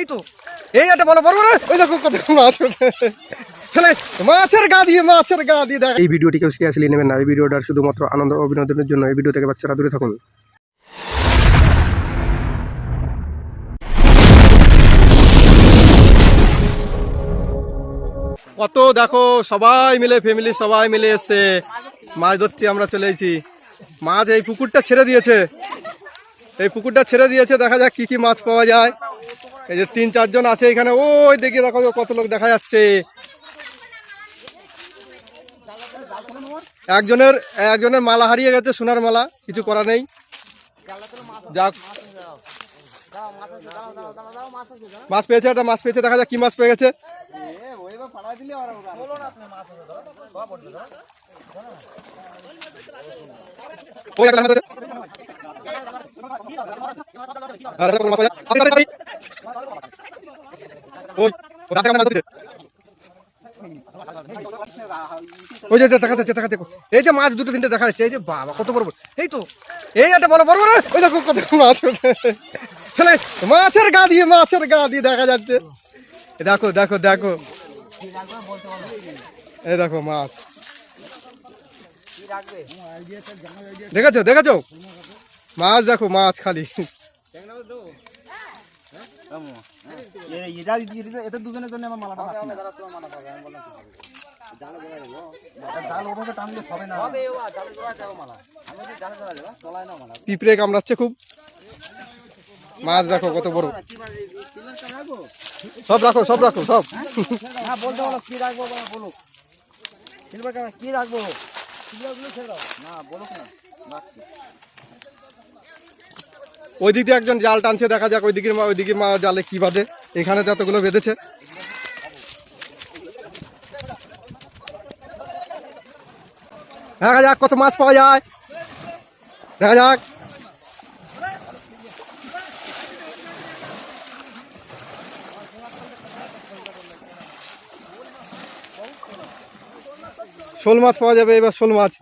এই তো এই একটা বড় বড় বড় ওই দেখো কত মাছ ছেলে মাছের গা দিয়ে মাছের গা দিয়ে দেখ। এই ভিডিওটি কেউ সিরিয়াসলি নেবেন না এই ভিডিওটার শুধুমাত্র আনন্দ ও বিনোদনের জন্য এই ভিডিও থেকে বাচ্চারা দূরে থাকুন। কত দেখো সবাই মিলে ফ্যামিলি সবাই মিলে এসছে। মাছ ধরতে আমরা চলে এসেছি। মাছ এই পুকুরটা ছেড়ে দিয়েছে। এই পুকুরটা ছেড়ে দিয়েছে দেখা যাক কি কি মাছ পাওয়া যায়। এই যে তিন, চারজন আছে এখানে। ওই দেখি দেখো কত লোক দেখা যাচ্ছে। একজনের একজনের মালা হারিয়ে গেছে, সোনার মালা, কিছু করা নেই। যাক। মাছ পেয়েছে একটা, মাছ পেয়েছে, দেখা যাক কি মাছ পেয়ে গেছে। ওই একটা হাতে আছে। আর একটা মাছ পাওয়া যায়। আপনি তাড়াতাড়ি। ওই, যে দেখা যাচ্ছে দেখা। যাচ্ছে এই যে মাছ দুটো তিনটে দেখা যাচ্ছে এই যে বাবা কত বড় বড়। এই তো এই একটা বড় বড় বড়। ওই দেখো কত মাছ। ছেলে মাছের গা দিয়ে মাছের গা দিয়ে দেখা যাচ্ছে। দেখো দেখো দেখো। এই দেখো মাছ। দেখেছ দেখেছ? মাছ দেখো মাছ খালি। এতে দুজনের জন্য আমার মালাটা পিঁপড়ে কামড়াচ্ছে খুব। মাছ দেখো কত বড়। সব রাখো সব রাখো, সব। বলতে বলো কি রাখব বলো কি? রাখব না বলুক না। ওই দিক দিয়ে একজন জাল টানছে, দেখা যাক ওই দিকের ওই দিকে মা জালে কি বাঁধে। এখানে তো এতগুলো বেঁধেছে। দেখা যাক কত মাছ পাওয়া যায়। দেখা যাক। শোল মাছ পাওয়া যাবে, এবার শোল মাছ।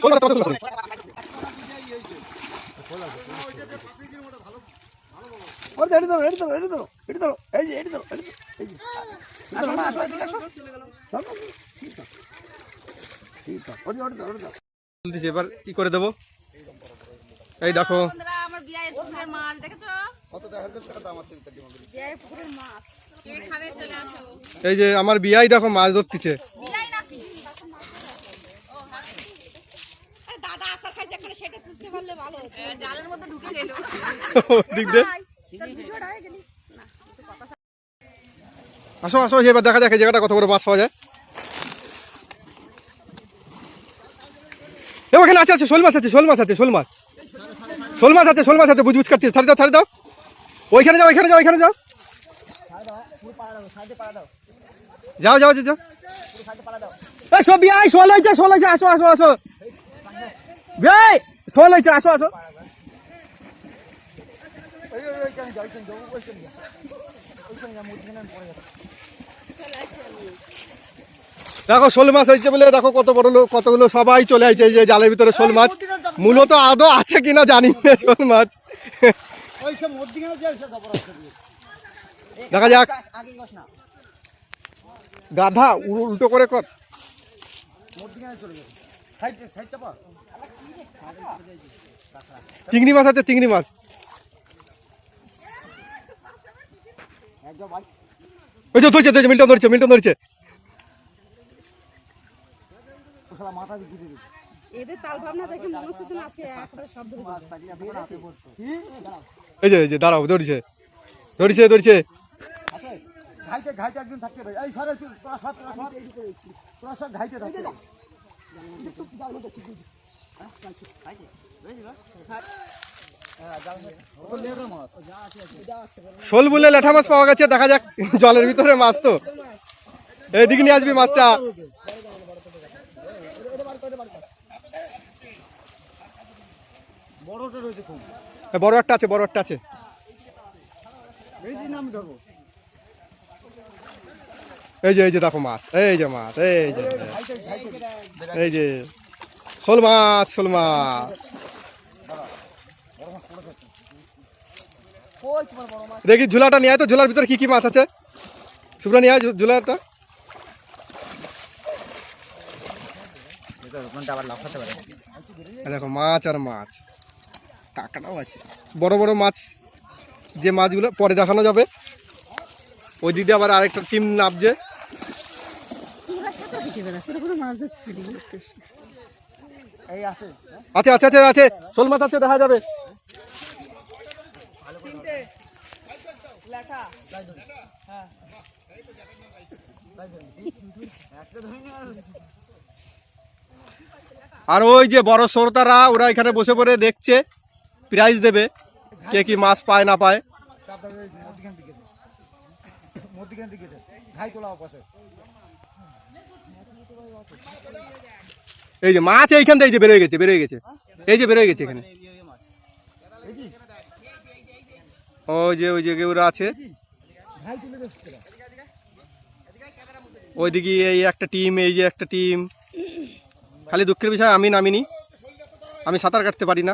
শোল মাছ শোল মাছ। ওর এড়ে ধরো এড়ে ধরো এড়ে ধরো এড়ে ধরো এই যে এড়ে ধরো এড়ে এবার কি করে দেবো? এই দেখো। আমার বিয়ে পুকুরের মাছ দেখেছ? বিয়ে পুকুরের মাছ। খাবে? চলে আসো। এই যে আমার বিয়াই দেখো মাছ ধরতেছে। বিলাই নাকি? ও, হ্যাঁ। আরে দাদা আসার খাইছে সেটা তুলতে পারলে ভালো ডালের মধ্যে ঢুকে গেল। আসো আসো এবার দেখা যাক এই জায়গাটা কত বড় মাছ পাওয়া যায়। আছে আছে শোল মাছ আছে শোল মাছ আছে শোল মাছ। শোল মাছ আছে শোল মাছ আছে বুঝ কাটছে। ছাড়ি দাও ছাড়ি দাও। ওইখানে যাও ওইখানে যাও ওইখানে যাও। যাও যাও যাও, যাও। এই সব শোল হয়েছে শোল হয়েছে আসো আসো আসো। শোল হয়েছে আসো আসো। দেখো শোল মাছ হয়েছে বলে, দেখো কত বড় লোক, কতগুলো সবাই চলে আসছে যে জালের ভিতরে শোল মাছ। মূলত আদৌ আছে কিনা জানি না শোল মাছ। দেখা যাক। গাধা উল্টো করে কর। চিংড়ি মাছ আছে, চিংড়ি মাছ। একদম ওই যে ধরছে ধরছে মিল্টন ধরছে মিল্টন ধরছে মনে। এই যে এই যে দাঁড়াও ধরছে ধরছে ধরছে ঘাইতে ঘাইতে একজন থাকতে হবে এই সারে তোরা সব তোরা ঘাইতে থাকতে হবে। শোল বলে লেঠা মাছ পাওয়া গেছে, দেখা যাক জলের ভিতরে মাছ তো। এইদিকে নিয়ে আসবি মাছটা। বড় একটা আছে, বড় একটা আছে। এই যে এই যে দেখো মাছ, এই যে মাছ। এই যে এই যে, শোল মাছ শোল মাছ। দেখি ঝুলাটা নিয়ে তো ঝুলার ভিতরে কি কি মাছ আছে? শুভ্রা নিয়ে ঝুলাটা দেখো মাছ আর মাছ। কাঁকড়াও আছে। বড় বড় মাছ যে মাছগুলো পরে দেখানো যাবে। ওই দিকে আবার আরেকটা টিম নামছে। এই আছে। আছে আছে আছে আছে। শোল মাছ আছে দেখা যাবে। আর ওই যে বড় শ্রোতারা ওরা এখানে বসে পড়ে দেখছে প্রাইজ দেবে কে কি মাছ পায় না পায়। মধ্যখান দিকে মধ্যখান দিকে ঘাই তোলা পাশে এই যে মাছ এইখান থেকে এই যে বেরোয় গেছে বেরোয় গেছে। এই যে বেরোয় গেছে এখানে। ওই যে ওই যে ওরা আছে। ওইদিকে এই একটা টিম, এই যে একটা টিম। খালি দুঃখের বিষয়, আমি নামিনি। আমি সাঁতার কাটতে পারি না।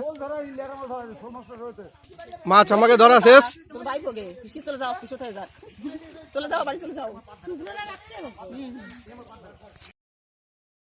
মাছ আমাকে ধরা শেষ।